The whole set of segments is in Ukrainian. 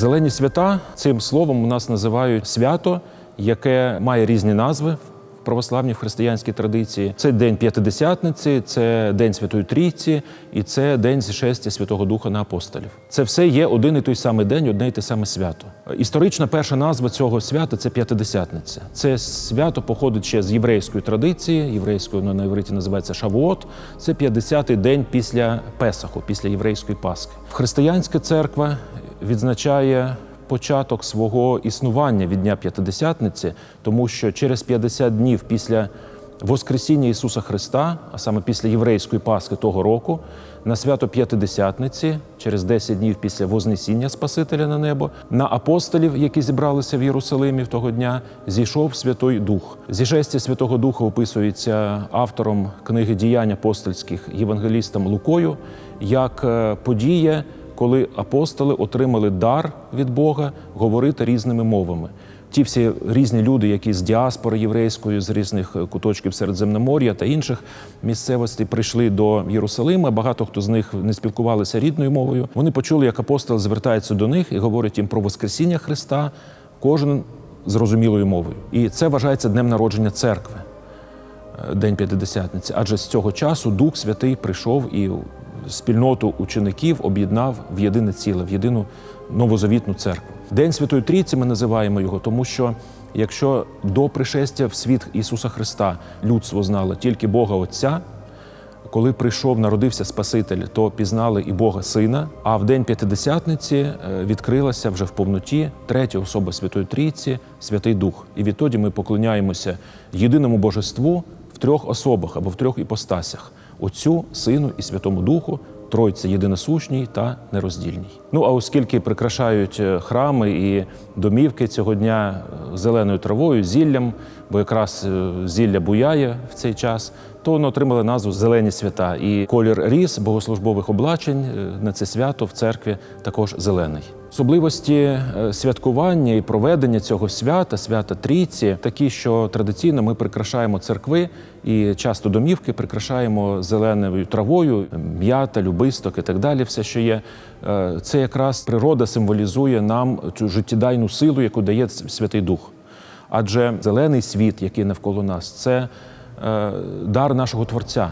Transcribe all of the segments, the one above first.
Зелені свята цим словом у нас називають свято, яке має різні назви в православній в християнській традиції. Це День П'ятидесятниці, це День Святої Трійці і це День зішестя Святого Духа на апостолів. Це все є один і той самий день, одне і те саме свято. Історична перша назва цього свята це П'ятидесятниця. Це свято походить ще з єврейської традиції. Єврейською на івриті називається Шавуот. Це 50-й день після Песаху, після єврейської Пасхи. Християнська церква відзначає початок свого існування від Дня П'ятидесятниці, тому що через 50 днів після Воскресіння Ісуса Христа, а саме після єврейської Пасхи того року, на свято П'ятидесятниці, через 10 днів після Вознесіння Спасителя на небо, на апостолів, які зібралися в Єрусалимі в того дня, зійшов Святой Дух. Зішестя Святого Духа описується автором книги діянь апостольських євангелістом Лукою як е, подія коли апостоли отримали дар від Бога говорити різними мовами. Ті всі різні люди, які з діаспори єврейської, з різних куточків Середземномор'я та інших місцевостей прийшли до Єрусалима. Багато хто з них не спілкувалися рідною мовою. Вони почули, як апостол звертається до них і говорить їм про Воскресіння Христа, кожен зрозумілою мовою. І це вважається днем народження церкви. е, День П'ятидесятниці, адже з цього часу Дух Святий прийшов і спільноту учеників об'єднав в єдине ціле, в єдину новозавітну церкву. День Святої Трійці ми називаємо його, тому що якщо до пришестя в світ Ісуса Христа людство знало тільки Бога Отця, коли прийшов, народився Спаситель, то пізнали і Бога Сина. А в день П'ятидесятниці е, відкрилася вже в повноті третя особа Святої Трійці, Святий Дух. І відтоді ми поклоняємося єдиному божеству в трьох особах або в трьох іпостасях: Отцю, Сину і Святому Духу. Тройці єдиносушній та нероздільній. Ну а оскільки прикрашають е, храми і домівки цього дня е, зеленою травою, зіллям, бо якраз е, зілля буяє в цей час, то воно отримали назву Зелені свята. І колір ріс богослужбових облачень е, на це свято в церкві також зелений. Особливості е, святкування і проведення цього свята, свята Трійці, такі, що традиційно ми прикрашаємо церкви і часто домівки прикрашаємо зеленою травою, м'ята, любисток і так далі. Все, що є, Е, це якраз природа символізує нам цю життєдайну силу, яку дає Святий Дух. Адже зелений світ, який навколо нас, це дар нашого Творця.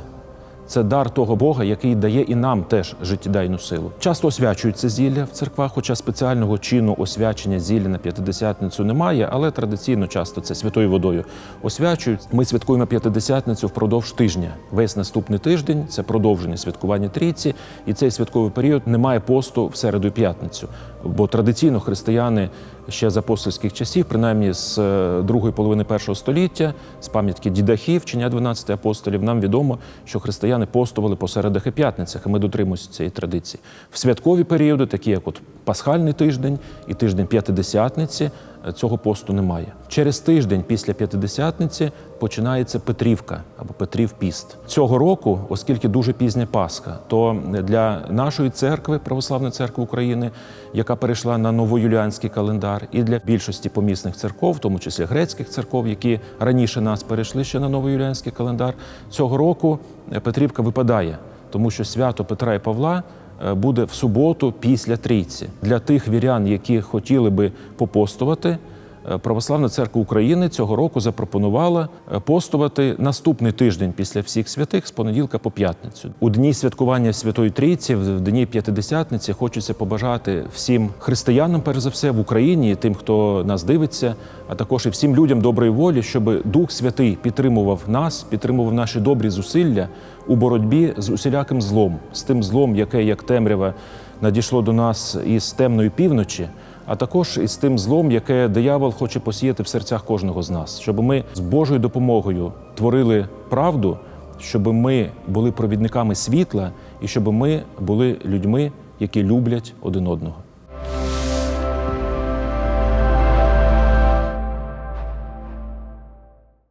Це дар того Бога, який дає і нам теж життєдайну силу. Часто освячується зілля в церквах, хоча спеціального чину освячення зілля на п'ятидесятницю немає, але традиційно часто це святою водою освячують. Ми святкуємо п'ятидесятницю впродовж тижня. Весь наступний тиждень це продовження святкування трійці, і цей святковий період немає посту в середу і п'ятницю. Бо традиційно християни ще з апостольських часів, принаймні з е, другої половини першого століття, з пам'ятки дідахів, вчення 12 апостолів, нам відомо, що християни постували по середах і п'ятницях, і ми дотримуємося цієї традиції. В святкові періоди, такі як от пасхальний тиждень і тиждень п'ятидесятниці, е, цього посту немає. Через тиждень після п'ятидесятниці починається Петрівка або Петрів піст. Цього року, оскільки дуже пізня Пасха, то для нашої церкви, Православної церкви України, яка перейшла на новоюліанський календар, і для більшості помісних церков, в тому числі грецьких церков, які раніше нас перейшли ще на новоюліанський календар, цього року Петрівка випадає, тому що свято Петра і Павла е, буде в суботу після трійці. Для тих вірян, які хотіли би попостувати. Е, Православна церква України цього року запропонувала е, постувати наступний тиждень після всіх святих з понеділка по п'ятницю. У дні святкування Святої Трійці, в дні П'ятидесятниці, хочеться побажати всім християнам, перш за все, в Україні, тим, хто нас дивиться, а також і всім людям доброї волі, щоб Дух Святий підтримував нас, підтримував наші добрі зусилля у боротьбі з усіляким злом, з тим злом, яке як темрява надійшло до нас із темної півночі а також із тим злом, яке диявол хоче посіяти в серцях кожного з нас, щоб ми з Божою допомогою творили правду, щоб ми були провідниками світла і щоб ми були людьми, які люблять один одного.